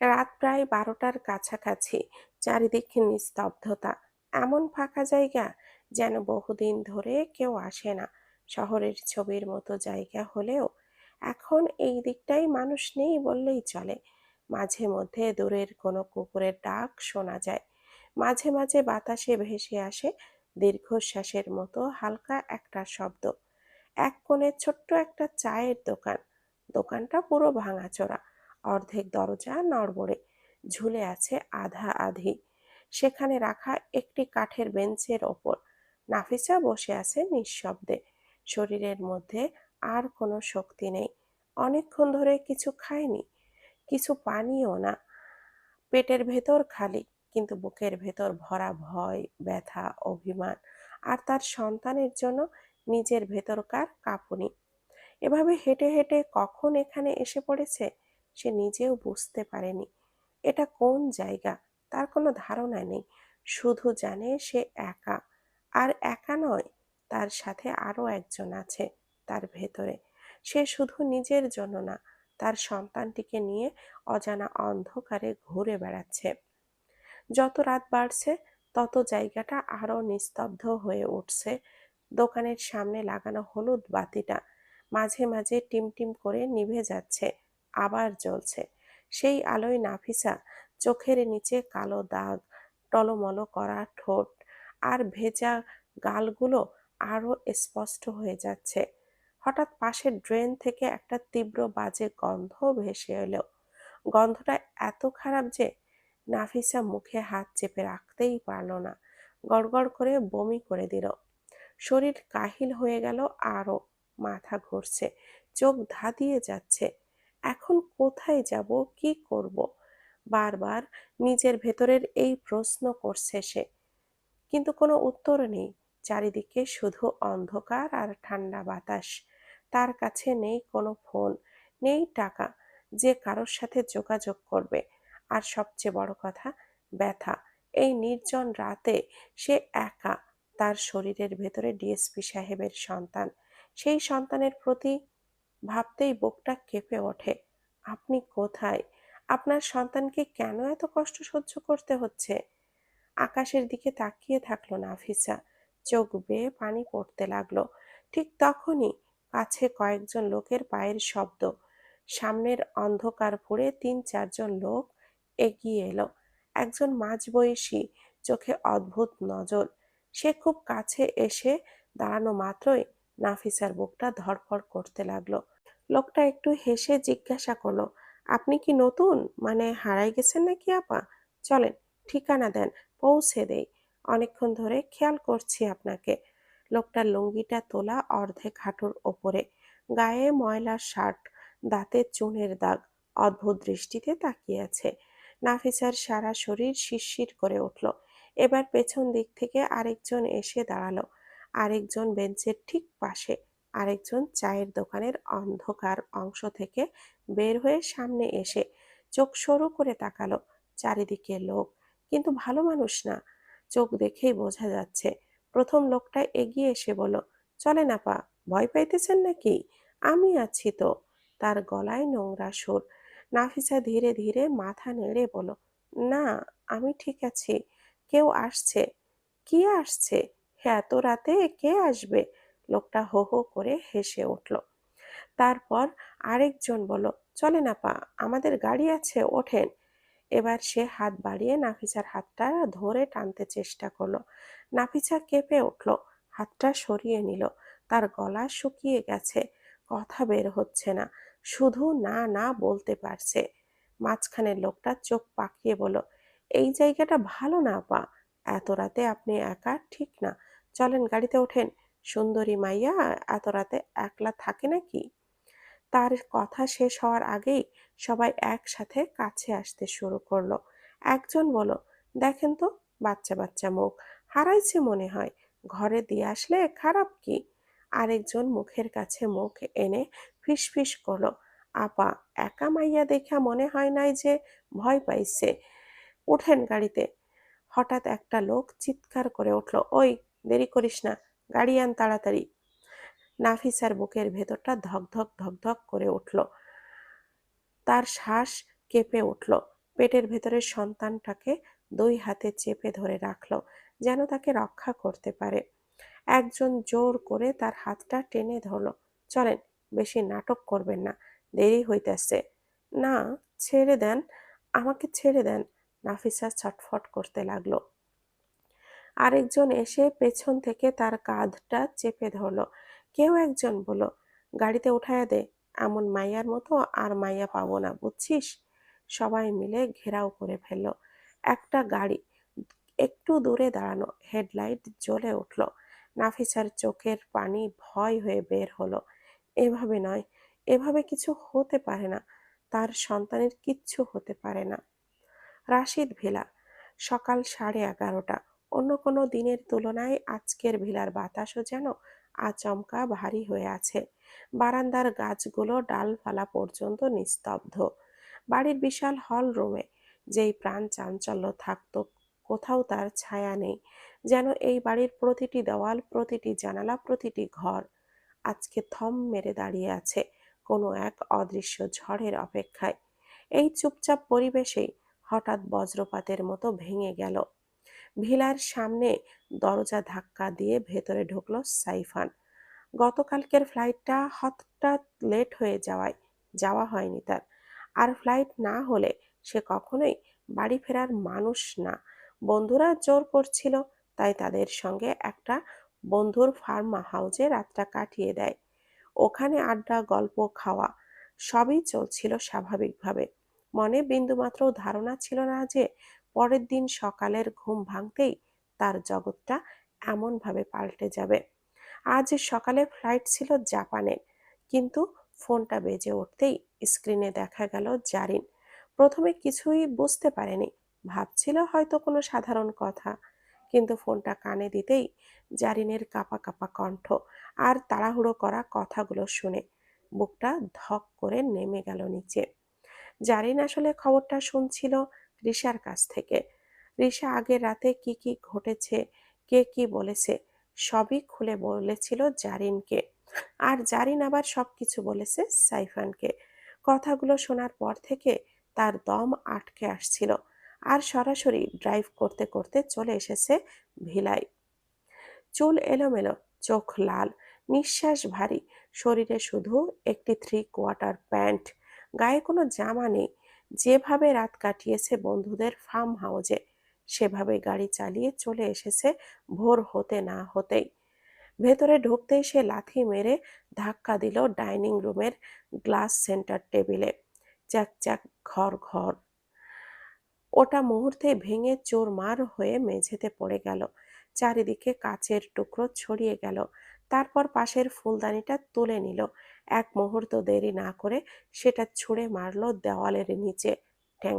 রাত প্রায় বারোটার কাছাকাছি, চারিদিকে নিস্তব্ধতা। এমন ফাঁকা জায়গা যেন বহুদিন ধরে কেউ আসে না। শহরের ছবির মতো জায়গা হলেও এখন এই দিকটাই মানুষ নেই বললেই চলে। মাঝে মধ্যে দূরের কোনো কুকুরের ডাক শোনা যায়। মাঝে মাঝে বাতাসে ভেসে আসে দীর্ঘশ্বাসের মতো হালকা একটা শব্দ। এক কোণে ছোট্ট একটা চায়ের দোকান। দোকানটা পুরো ভাঙাচোরা। অর্ধেক দরজা নড়বড়ে ঝুলে আছে আধা আধি। সেখানে রাখা একটি কাঠের বেঞ্চের ওপর। নাফিসা বসে আছে নিঃশব্দে। শরীরের মধ্যে আর কোনো শক্তি নেই। অনেকক্ষণ ধরে কিছু খায়নি, কিছু পানিও না। পেটের ভেতর খালি, কিন্তু বুকের ভেতর ভরা ভয়, ব্যথা, অভিমান আর তার সন্তানের জন্য নিজের ভেতরকার কাঁপুনি। এভাবে হেঁটে হেঁটে কখন এখানে এসে পড়েছে? সে নিজেও বুঝতে পারেনি। এটা কোন জায়গা? তার কোনো ধারণা নেই। শুধু জানে সে একা। আর একা নয়, তার সাথে আরও একজন আছে তার ভেতরে। সে শুধু নিজের জন্য না, তার সন্তানটিকে নিয়ে অজানা অন্ধকারে ঘুরে বেড়াচ্ছে। যত রাত বাড়ছে, তত জায়গাটা আরও নিস্তব্ধ হয়ে উঠছে। দোকানের সামনে লাগানো হলুদ বাতিটা মাঝে মাঝে টিমটিম করে নিভে যাচ্ছে। আবার জ্বলছে। সেই আলোয় নাফিসা চোখের নিচে কালো দাগ, টলমলো করা ঠোঁট আর ভেজা গালগুলো আরও স্পষ্ট হয়ে যাচ্ছে। হঠাৎ পাশের ড্রেন থেকে একটা তীব্র বাজে গন্ধ ভেসে এলো। গন্ধটা এত খারাপ যে নাফিসা মুখে হাত চেপে রাখতেই পারল না। গড়গড় করে বমি করে দিল। শরীর কাহিল হয়ে গেল, আরও মাথা ঘুরছে, চোখ ধাঁধিয়ে যাচ্ছে। এখন কোথায় যাব, কি করব? বারবার নিজের ভেতরের এই প্রশ্ন করছে সে। কিন্তু কোনো উত্তর নেই। চারিদিকে শুধু অন্ধকার আর ঠান্ডা বাতাস। তার কাছে নেই কোনো ফোন, নেই টাকা। যে কারোর সাথে যোগাযোগ করবে। আর সবচেয়ে বড় কথা, ব্যথা। এই নির্জন রাতে সে একা তার শরীরের ভেতরে ডিএসপি সাহেবের সন্তান। সেই সন্তানের প্রতি ভাবতেই বুকটা কেঁপে ওঠে। আপনি কোথায়? আপনার সন্তানকে কেন এত কষ্ট সহ্য করতে হচ্ছে? আকাশের দিকে তাকিয়ে থাকল নাফিসা। চোখ বেয়ে পানি পড়তে লাগল। ঠিক তখনই কাছে কয়েকজন লোকের পায়ের শব্দ। সামনের অন্ধকার ফুড়ে তিন চারজন লোক এগিয়ে এলো। একজন মাঝবয়সী, চোখে অদ্ভুত নজর। সে খুব কাছে এসে দাঁড়ানো মাত্রই নাফিসার বুকটা ধড়ফড় করতে লাগল। লোকটা একটু হেসে জিজ্ঞাসা করল, আপনি কি নতুন? মানে হারাই গেছেন নাকি আপা? চলেন, ঠিকানা দেন, পৌঁছে দেই। অনেকক্ষণ ধরে খেয়াল করছি আপনাকে। লোকটার লুঙ্গিটা তোলা অর্ধেক হাঁটুর ওপরে, গায়ে ময়লার শার্ট, দাঁতে চুনের দাগ, অদ্ভুত দৃষ্টিতে তাকিয়ে আছে। নাফিসার সারা শরীর শিরশির করে উঠল। এবার পেছন দিক থেকে আরেকজন এসে দাঁড়াল। আরেকজন বেঞ্চের ঠিক পাশে, আরেকজন চায়ের দোকানের অন্ধকার অংশ থেকে বের হয়ে সামনে এসে চোখ সরু করে তাকালো। চারিদিকে লোক, কিন্তু ভালো মানুষ না। চোখ দেখেই বোঝা যাচ্ছে, প্রথম লোকটা এগিয়ে এসে বলল চলে না পা ভয় পাইতেছেন নাকি? আমি আছি তো। তার গলায় নোংরা সুর। নাফিসা ধীরে ধীরে মাথা নেড়ে বলল, না, আমি ঠিক আছি। কেউ আসছে? কি আসছে? এত রাতে কে আসবে? লোকটা হো হো করে হেসে উঠল। তারপর আরেকজন বলল চলে না পা আমাদের গাড়ি আছে, ওঠেন। এবার সে হাত বাড়িয়ে নাফিসার হাতটা ধরে টানতে চেষ্টা করল। নাফিসা কেঁপে উঠল, হাতটা সরিয়ে নিল। তার গলা শুকিয়ে গেছে, কথা বের হচ্ছে না, শুধু না না বলতে পারছে। মাঝখানের লোকটা চোখ পাকিয়ে বলল, এই জায়গাটা ভালো না পা এত রাতে আপনি একা ঠিক না। চলেন গাড়িতে ওঠেন। সুন্দরী মাইয়া, এত রাতে একলা থাকে নাকি? তার কথা শেষ হওয়ার আগেই সবাই একসাথে কাছে আসতে শুরু করল। একজন বলো দেখেন তো, বাচ্চা বাচ্চা মুখ। হারাইছে মনে হয়। ঘরে দিয়ে আসলে খারাপ কি? আরেকজন মুখের কাছে মুখ এনে ফিসফিস করল, আপা, একা মাইয়া দেখা মনে হয় নাই যে ভয় পাইছে। উঠেন গাড়িতে। হঠাৎ একটা লোক চিৎকার করে উঠল, ওই দেরি করিস না, গাড়ি আন তাড়াতাড়ি। নাফিসার বুকের ভেতরটা ধকধক ধকধক করে উঠল। তার শ্বাস কেঁপে উঠল। পেটের ভেতরের সন্তানটাকে দুই হাতে চেপে ধরে রাখল, যেন তাকে রক্ষা করতে পারে। একজন জোর করে তার হাতটা টেনে ধরলো। চলেন, বেশি নাটক করবেন না, দেরি হইতেছে। না, ছেড়ে দেন, আমাকে ছেড়ে দেন, নাফিসা ছটফট করতে লাগল। আরেকজন এসে পেছন থেকে তার কাঁধটা চেপে ধরলো। কেউ একজন বলল, গাড়িতে উঠায়া দে, এমন মাইয়ার মতো আর মাইয়া পাবো না, বুঝছিস? সবাই মিলে ঘেরাও করে ফেলল। একটা গাড়ি একটু দূরে দাঁড়ানো, হেডলাইট জ্বলে উঠল। নাফিসার চোখের পানি ভয় হয়ে বের হলো। এভাবে নয়, এভাবে কিছু হতে পারে না, তার সন্তানের কিচ্ছু হতে পারে না। রাশিদ ভিলা, সকাল সাড়ে এগারোটা। অন্য কোনো দিনের তুলনায় আজকের ভিলার বাতাসও যেন আচমকা ভারী হয়ে আছে। বারান্দার গাছগুলো ডালফালা পর্যন্ত নিস্তব্ধ। বাড়ির বিশাল হল রুমে যেই প্রাণ চাঞ্চল্য থাকতো, কোথাও তার ছায়া নেই। যেন এই বাড়ির প্রতিটি দেওয়াল, প্রতিটি জানালা, প্রতিটি ঘর আজকে থম মেরে দাঁড়িয়ে আছে কোনো এক অদৃশ্য ঝড়ের অপেক্ষায়। এই চুপচাপ পরিবেশেই হঠাৎ বজ্রপাতের মতো ভেঙে গেল। ভিলার সামনে দরজা ধাক্কা দিয়ে ভেতরে ঢুকলো সাইফান। গতকালকের ফ্লাইটটা হঠাৎ লেট হয়ে যাওয়ায় যাওয়া হয়নি তার। আর ফ্লাইট না হলে সে কখনোই বাড়ি ফেরার মানুষ না। বন্ধুরা জোর করছিল, তাই তাদের সঙ্গে একটা বন্ধুর ফার্ম হাউসে রাতটা কাটিয়ে দেয়। ওখানে আড্ডা, গল্প, খাওয়া সবই চলছিল স্বাভাবিকভাবে। মনে বিন্দুমাত্র ধারণা ছিল না যে পরের দিন সকালের ঘুম ভাঙতেই তার জগৎটা এমনভাবে পাল্টে যাবে। আজ সকালে ফ্লাইট ছিল জাপানের কিন্তু ফোনটা বেজে উঠতেই স্ক্রিনে দেখা গেল জারিন। প্রথমে কিছুই বুঝতে পারেনি, ভাবছিল হয়তো কোনো সাধারণ কথা, কিন্তু ফোনটা কানে দিতেই জারিনের কাপা কাপা কণ্ঠ আর তাড়াহুড়ো করা কথাগুলো শুনে বুকটা ধক করে নেমে গেল নিচে। জারিন আসলে খবরটা শুনছিল রিশার কাছ থেকে। রিশা আগের রাতে কি কি ঘটেছে, কে কি বলেছে, সবই খুলে বলেছিল জারিনকে। আর জারিন আবার সব কিছু বলেছে সাইফানকে। কথাগুলো শোনার পর থেকে তার দম আটকে আসছিল আর সরাসরি ড্রাইভ করতে করতে চলে এসেছে ভিলাই চুল এলোমেলো, চোখ লাল, নিঃশ্বাস ভারী, শরীরে শুধু একটি থ্রি কোয়ার্টার প্যান্ট, গায়ে কোনো জামা নেই যেভাবে রাত কাটিয়েছে বন্ধুদের ফার্ম হাউজে সেভাবে গাড়ি চালিয়ে চলে এসেছে ভোর হতে না হতেই। ভেতরে ঢুকতেই সে লাথি মেরে ধাক্কা দিল ডাইনিং রুমের গ্লাস সেন্টার টেবিলে চ্যাক চ্যাক, ঘর ঘর। ওটা মুহূর্তে ভেঙে চোরমার হয়ে মেঝেতে পড়ে গেল। চারিদিকে কাচের টুকরো ছড়িয়ে গেল। তারপর পাশের ফুলদানিটা তুলে নিল। এক মুহূর্ত দেরি না করে সেটা ছুঁড়ে মারল দেওয়ালের নিচে। ঠ্যাং।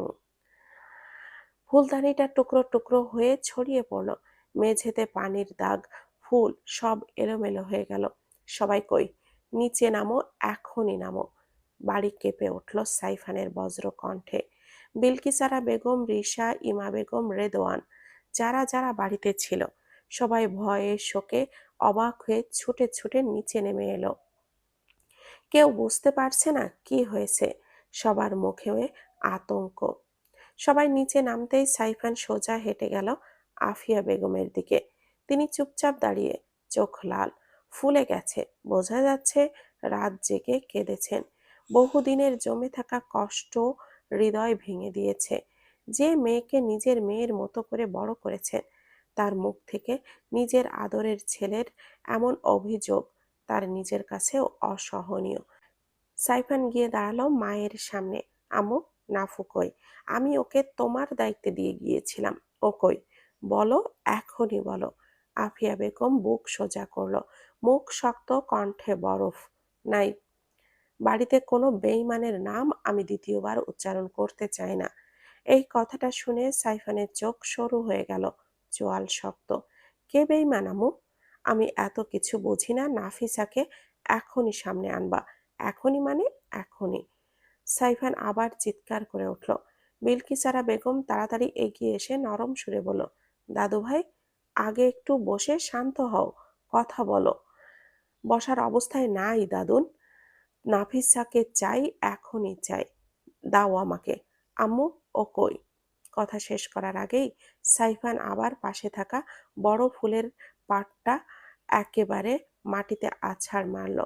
ফুলদানিটা টুকরো টুকরো হয়ে ছড়িয়ে পড়ল। মেঝেতে পানির দাগ, ফুল সব এলোমেলো হয়ে গেল। সবাই কই? নিচে নামো, এখনই নামো। বাড়ি কেঁপে উঠল সাইফানের বজ্র কণ্ঠে। বিলকিসারা বেগম রিসা ইমা বেগম রেদওয়ান যারা যারা বাড়িতে ছিল। সবাই ভয়ে শোকে অবাক হয়ে ছুটে ছুটে নিচে নেমে এলো। কেউ বুঝতে পারছে না কি হয়েছে। সবার মুখে আতঙ্ক। সবাই নিচে নামতেই সাইফান সোজা হেঁটে গেল আফিয়া বেগমের দিকে। তিনি চুপচাপ দাঁড়িয়ে চোখ লাল। ফুলে গেছে। বোঝা যাচ্ছে রাত জেগে কেঁদেছেন। বহুদিনের জমে থাকা কষ্ট হৃদয় ভেঙে দিয়েছে। যে মেয়েকে নিজের মেয়ের মতো করে বড় করেছেন তার মুখ থেকে নিজের আদরের ছেলের এমন অভিযোগ তার নিজের কাছেও অসহনীয়। সাইফান গিয়ে দাঁড়াল মায়ের সামনে। আমু নাফু কই? আমি ওকে তোমার দায়িত্বে দিয়ে গিয়েছিলাম। ও কই? বলো, এখনই বলো। আফিয়া বেগম বুক সোজা করল। মুখ শক্ত, কণ্ঠে বরফ নাই। বাড়িতে কোনো বেইমানের নাম আমি দ্বিতীয়বার উচ্চারণ করতে চাই না। এই কথাটা শুনে সাইফানের চোখ সরু হয়ে গেল। চোয়াল শক্ত। কে বেইমান আমু আমি এত কিছু বুঝি না, নাফিসাকে এখনই সামনে আনবা। এখনই মানে এখনই। সাইফান আবার চিৎকার করে উঠল। বিলকিসারা বেগম তাড়াতাড়ি এগিয়ে এসে নরম সুরে বলল, দাদু ভাই, আগে একটু বসে শান্ত হও, কথা বলো। বসার অবস্থায় নাই দাদুন। নাফিসাকে চাই, এখনই চাই। দাও আমাকে। আম্মু, ও কই? কথা শেষ করার আগেই সাইফান আবার পাশে থাকা বড় ফুলের পাটটা একেবারে মাটিতে আছাড় মারল।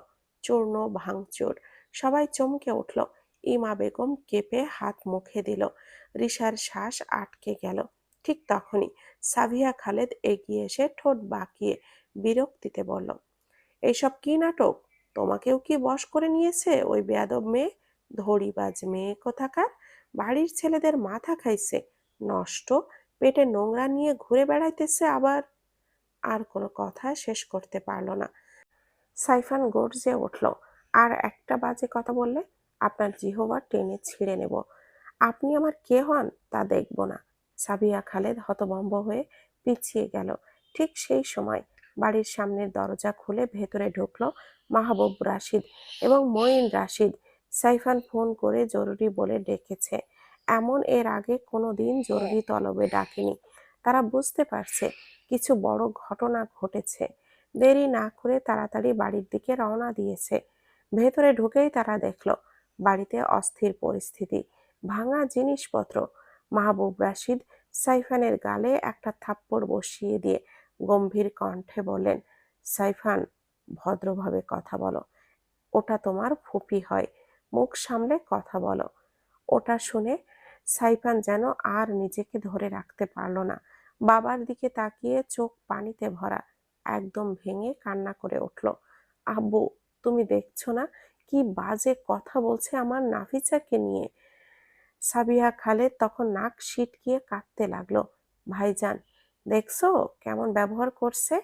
চূর্ণ ভাঙচুর। সবাই চমকে উঠল। ইমা বেগম কেঁপে হাত মুখে দিল। রিসার শ্বাস আটকে গেল। ঠিক তখনই সাভিয়া খালেদ এগিয়ে এসে ঠোঁট বাঁকিয়ে বিরক্তিতে বলল এইসব কি নাটক? তোমাকেও কি বশ করে নিয়েছে ওই বেয়াদব মেয়ে? ধড়িবাজ মেয়ে কোথাকার? বাড়ির ছেলেদের মাথা খাইছে। নষ্ট। পেটে নোংরা নিয়ে ঘুরে বেড়াইতেছে আবার আর কোনো কথা শেষ করতে পারল না। সাইফান গর্জে উঠল, আর একটা বাজে কথা বললে আপনার জিহবা টেনে ছিঁড়ে নেব। আপনি আমার কে হন তা দেখব না। সাবিয়া খালেদ হতভম্ব হয়ে পিছিয়ে গেল। ঠিক সেই সময় বাড়ির সামনের দরজা খুলে ভেতরে ঢুকলো মাহবুব রাশিদ এবং মঈন রাশিদ। সাইফান ফোন করে জরুরি বলে ডেকেছে এমন এর আগে কোনো দিন জরুরি তলবে ডাকেনি। তারা বুঝতে পারছে কিছু বড় ঘটনা ঘটেছে। দেরি না করে তাড়াতাড়ি বাড়ির দিকে রওনা দিয়েছে। ভেতরে ঢুকেই তারা দেখল, বাড়িতে অস্থির পরিস্থিতি। ভাঙা জিনিসপত্র, মাহবুব রাশিদ সাইফানের গালে একটা থাপ্পড় বসিয়ে দিয়ে গম্ভীর কণ্ঠে বললেন, সাইফান, ভদ্রভাবে কথা বলো। ওটা তোমার ফুপি হয়। মুখ সামলে কথা বলো। ওটা শুনে সাইফান যেন আর নিজেকে ধরে রাখতে পারল না। বাবার দিকে তাকিয়ে চোখ পানিতে ভরা, একদম ভেঙে কান্না করে উঠল। আব্বু, তুমি দেখছ না? কি বাজে কথা বলছে আমার নাফিসাকে নিয়ে? সাবিহা খালেদ তখন নাক সিটকিয়ে কাঁদতে লাগল। ভাইজান, দেখছ কেমন ব্যবহার করছে?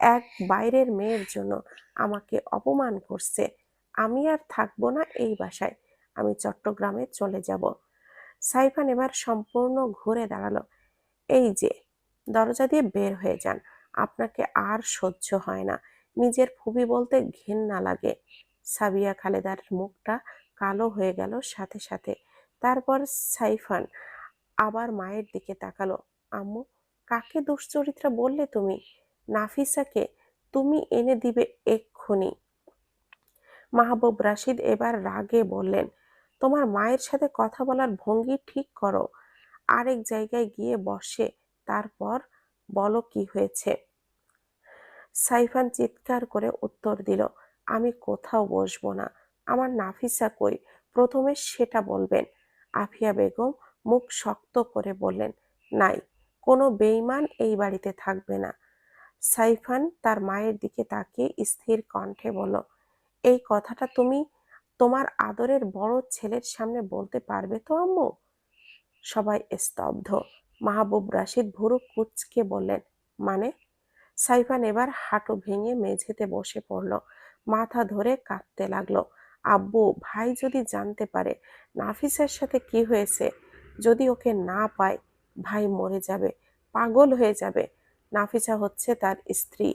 এক বাইরের মেয়ের জন্য আমাকে অপমান করছে। আমি আর থাকব না এই বাসায়। আমি চট্টগ্রামে চলে যাব। সাইফান এবার সম্পূর্ণ ঘুরে দাঁড়াল। এই যে, দরজা দিয়ে বের হয়ে যান। আপনাকে আর সহ্য হয় না। নিজের ফুবি বলতে ঘেন্না লাগে। সাবিয়া খালেদার মুখটা কালো হয়ে গেল সাথে সাথে। তারপর সাইফান আবার মায়ের দিকে তাকালো। আম্মু, কাকে দুশ্চরিত্রা বললে তুমি? নাফিসাকে তুমি এনে দিবে এক্ষুনি। মাহবুব রাশিদ এবার রাগে বললেন তোমার মায়ের সাথে কথা বলার ভঙ্গি ঠিক করো। আরেক জায়গায় গিয়ে বসে, তারপর বলো কি হয়েছে। সাইফান চিৎকার করে উত্তর দিল, আমি কোথাও বসবো না। আমার নাফিসা কই? প্রথমে সেটা বলবেন। আফিয়া বেগম মুখ শক্ত করে বললেন, নাই, কোনো বেইমান এই বাড়িতে থাকবে না। সাইফান তার মায়ের দিকে তাকিয়ে স্থির কণ্ঠে বলল, এই কথাটা তুমি তোমার আদরের বড় ছেলের সামনে বলতে পারবে তো, আম্মু? সবাই স্তব্ধ। মাহবুব রাশিদ ভুরু কুচকে বললেন মানে? সাইফান এবার হাঁটু ভেঙে মেঝেতে বসে পড়ল। মাথা ধরে কাঁদতে লাগল। আব্বু, ভাই যদি জানতে পারে নাফিসের সাথে কি হয়েছে, যদি ওকে না পায়, ভাই মরে যাবে, পাগল হয়ে যাবে। নাফিসা হচ্ছে তার স্ত্রী।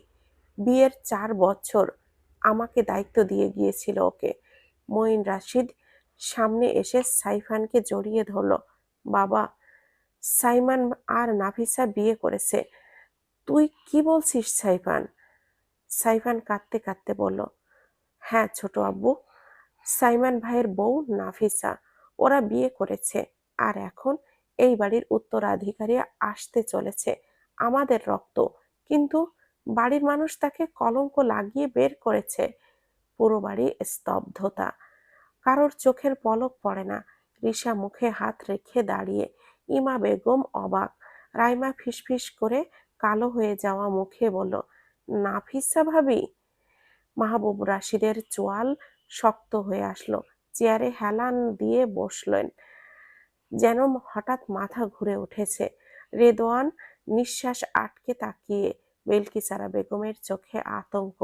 বিয়ের চার বছর আমাকে দায়িত্ব দিয়ে গিয়েছিল ওকে। মঈন রাশিদ সামনে এসে সাইফানকে জড়িয়ে ধরল। বাবা, সাইমান আর নাফিসা বিয়ে করেছে। তুই কি বলছিস সাইফান? সাইফান কাঁদতে কাঁদতে বলল হ্যাঁ ছোট আব্বু, সাইমান ভাইয়ের বউ নাফিসা, ওরা বিয়ে করেছে আর এখন এই বাড়ির উত্তরাধিকারী আসতে চলেছে আমাদের রক্ত। কিন্তু বাড়ির মানুষ তাকে কলঙ্ক লাগিয়ে বের করেছে। পুরো বাড়ি স্তব্ধতা। কারোর চোখের পলক পড়ে না। রিসা মুখে হাত রেখে দাঁড়িয়ে ইমা বেগম অবাক। রাইমা ফিসফিস করে কালো হয়ে যাওয়া মুখে বলল, নাফিসা ভাবি? মাহবুব রাশিদের চোয়াল শক্ত হয়ে আসলো। চেয়ারে হেলান দিয়ে বসলেন, যেন হঠাৎ মাথা ঘুরে উঠেছে। রেদোয়ান নিঃশ্বাস আটকে তাকিয়ে বেলকিসারা বেগমের চোখে আতঙ্ক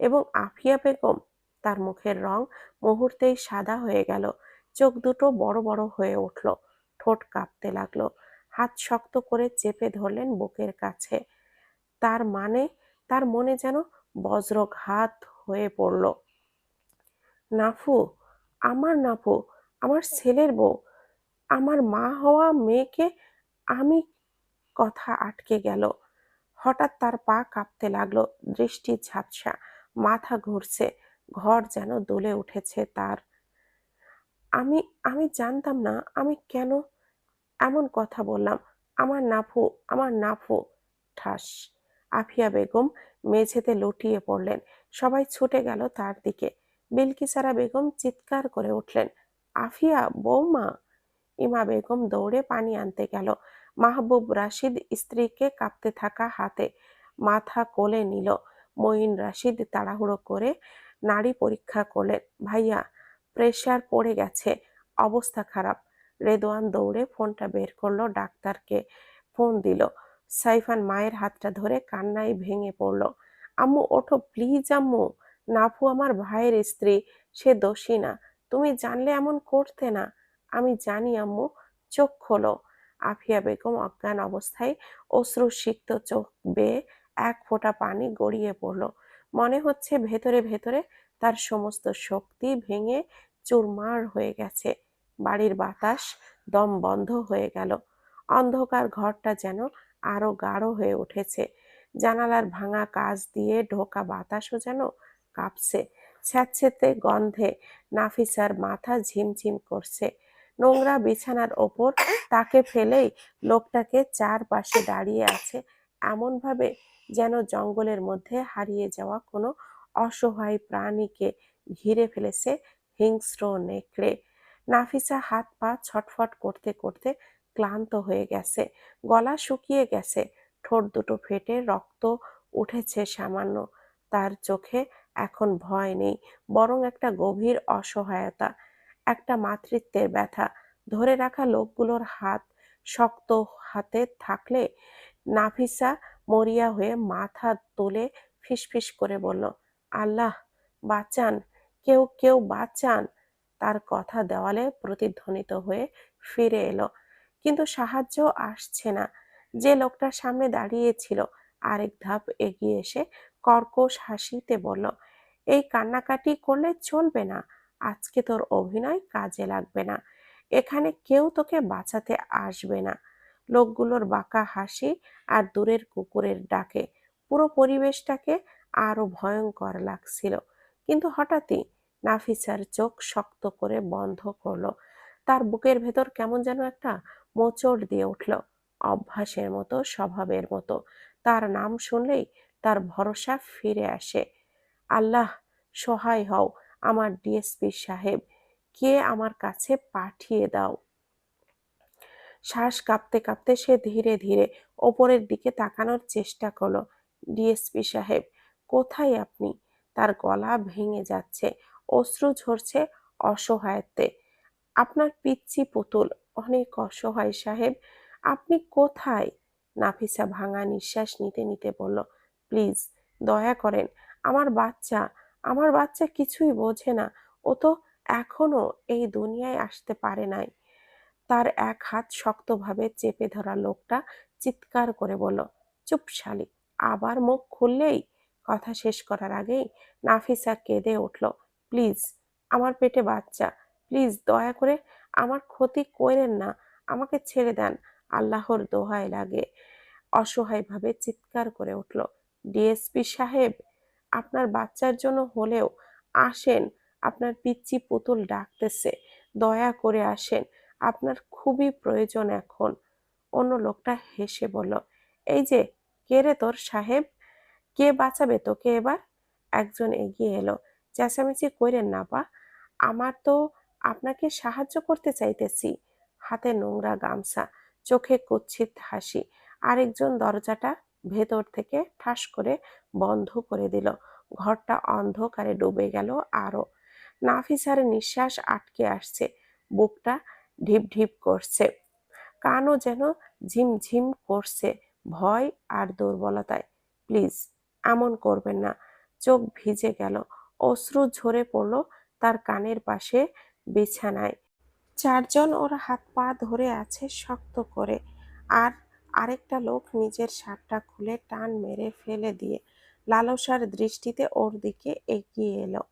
এবং আফিয়া বেগম তার মুখের রং মুহূর্তেই সাদা হয়ে গেল। চোখ দুটো বড় বড় হয়ে উঠল। ঠোঁট কাঁপতে লাগল। হাত শক্ত করে চেপে ধরলেন বুকের কাছে। তার মানে তার মনে যেন বজ্রঘাত হয়ে পড়ল। নাফু, আমার নাফু, আমার ছেলের বউ, আমার মা হওয়া মেয়েকে আমি কথা আটকে গেল। হঠাৎ তার পা কাঁপতে লাগল। দৃষ্টি ঝাপসা, মাথা ঘুরছে। ঘর যেন দুলে উঠেছে তার। আমি আমি জানতাম না, আমি কেন এমন কথা বললাম। আমার নাফু আমার নাফু, ঠাস। আফিয়া বেগম মেঝেতে লুটিয়ে পড়লেন। সবাই ছুটে গেল তার দিকে। বিলকিসারা বেগম চিৎকার করে উঠলেন, আফিয়া, বৌমা! ইমা বেগম দৌড়ে পানি আনতে গেল। মাহবুব রাশিদ স্ত্রীকে কাঁপতে থাকা হাতে মাথা কোলে নিল। মঈন রাশিদ তাড়াহুড়ো করে নাড়ি পরীক্ষা করলেন ভাইয়া প্রেশার পড়ে গেছে, অবস্থা খারাপ। রেদোয়ান দৌড়ে ফোনটা বের করল, ডাক্তারকে ফোন দিল। সাইফান মায়ের হাতটা ধরে কান্নায় ভেঙে পড়ল। আম্মু, ওঠো প্লিজ আম্মু। নাফু আমার ভাইয়ের স্ত্রী, সে দোষী না। তুমি জানলে এমন করতে না। আমি জানি, আম্মু। চোখ খোলো। আফিয়া বেগম অজ্ঞান অবস্থায় অশ্রুসিক্ত চোখ বেয়ে এক ফোঁটা পানি গড়িয়ে পড়ল। মনে হচ্ছে ভেতরে ভেতরে তার সমস্ত শক্তি ভেঙে চুরমার হয়ে গেছে। বাড়ির বাতাস দম বন্ধ হয়ে গেল। অন্ধকার ঘরটা যেন আরও গাঢ় হয়ে উঠেছে। জানালার ভাঙা কাজ দিয়ে ঢোকা বাতাসও যেন কাঁপছে। স্যাঁতসেঁতে গন্ধে নাফিসার মাথা ঝিমঝিম করছে। নোংরা বিছানার ওপর তাকে ফেলেই লোকটাকে চারপাশে দাঁড়িয়ে আছে এমনভাবে যেন জঙ্গলের মধ্যে হারিয়ে যাওয়া কোনো অসহায় প্রাণীকে ঘিরে ফেলেছে হিংস্র নেকড়ে। নাফিসা হাত পা ছটফট করতে করতে ক্লান্ত হয়ে গেছে, গলা শুকিয়ে গেছে, ঠোঁট দুটো ফেটে রক্ত উঠেছে সামান্য। তার চোখে এখন ভয় নেই, বরং একটা গভীর অসহায়তা, একটা মাতৃত্বের ব্যথা। ধরে রাখা লোকগুলোর হাত শক্ত হাতে থাকলে নাফিসা মরিয়া হয়ে মাথা তুলে ফিসফিস করে বলল, আল্লাহ, বাঁচান, কেউ কেউ বাঁচান। তার কথা দেওয়ালে প্রতিধ্বনিত হয়ে ফিরে এলো। কিন্তু সাহায্য আসছে না। যে লোকটার সামনে দাঁড়িয়েছিল, আরেক ধাপ এগিয়ে এসে কর্কশ হাসিতে বলল, এই কান্নাকাটি করলে চলবে না। আজকে তোর অভিনয় কাজে লাগবে না। এখানে কেউ তোকে বাঁচাতে আসবে না। লোকগুলোর বাঁকা হাসি আর দূরের কুকুরের ডাকে। পুরো পরিবেশটাকে আরও ভয়ঙ্কর লাগছিল। কিন্তু হঠাৎই নাফিসার চোখ শক্ত করে বন্ধ করল। তার বুকের ভেতর কেমন যেন একটা মোচড় দিয়ে উঠল। অভ্যাসের মতো, স্বভাবের মতো। তার নাম শুনলেই তার ভরসা ফিরে আসে। আল্লাহ, সহায় হও আমার ডিএসপি সাহেব। কে আমার কাছে পাঠিয়ে দাও। শ্বাস কাঁপতে কাঁপতে সে ধীরে ধীরে ওপরের দিকে তাকানোর চেষ্টা করল। ডিএসপি সাহেব, কোথায় আপনি? তার গলা ভেঙে যাচ্ছে, অশ্রু ঝরছে অসহায়ত্বে। আপনার পিচ্ছি পুতুল, অনেক অসহায় সাহেব, আপনি কোথায়? নাফিসা ভাঙা নিঃশ্বাস নিতে নিতে বলল, প্লিজ, দয়া করেন, আমার বাচ্চা আমার বাচ্চা কিছুই বোঝে না, ও তো এখনও এই দুনিয়ায় আসতে পারে নাই। তার এক হাত শক্তভাবে চেপে ধরা লোকটা চিৎকার করে বলল, চুপ আবার মুখ খুললেই? কথা শেষ করার আগেই নাফিসা কেঁদে উঠল, প্লিজ, আমার পেটে বাচ্চা, প্লিজ দয়া করে আমার ক্ষতি করেন না, আমাকে ছেড়ে দেন। আল্লাহর দোহায় লাগে অসহায়ভাবে চিৎকার করে উঠল, ডিএসপি সাহেব, আপনার বাচ্চার জন্য হলেও আসেন, আপনার পিচ্ছি পুতুল ডাকতেছে, দয়া করে আসেন। আপনার খুবই প্রয়োজন এখন। অন্য লোকটা হেসে বলল, এই যে, কে রে তোর সাহেব? কে বাঁচাবে তোকে এবার? একজন এগিয়ে এলো, চেঁচামেচি করেন না পা আমার তো আপনাকে সাহায্য করতে চাইতেছি। হাতে নোংরা গামছা, চোখে কুৎসিত হাসি, আরেকজন দরজাটা ভেতর থেকে ঠাস করে বন্ধ করে দিল। ঘরটা অন্ধকারে ডুবে গেল আরও নাফিসার নিঃশ্বাস আটকে আসছে, বুকটা ঢিপ ঢিপ করছে। কানও যেন ঝিমঝিম করছে ভয় আর দুর্বলতায়। প্লিজ, এমন করবেন না। চোখ ভিজে গেল। অশ্রু ঝরে পড়ল তার কানের পাশে বিছানায়। চারজন ওর হাত পা ধরে আছে শক্ত করে আর আরেকটা লোক নিজের শার্টটা খুলে টান মেরে ফেলে দিয়ে লালসার দৃষ্টিতে ওর দিকে এগিয়ে এলো।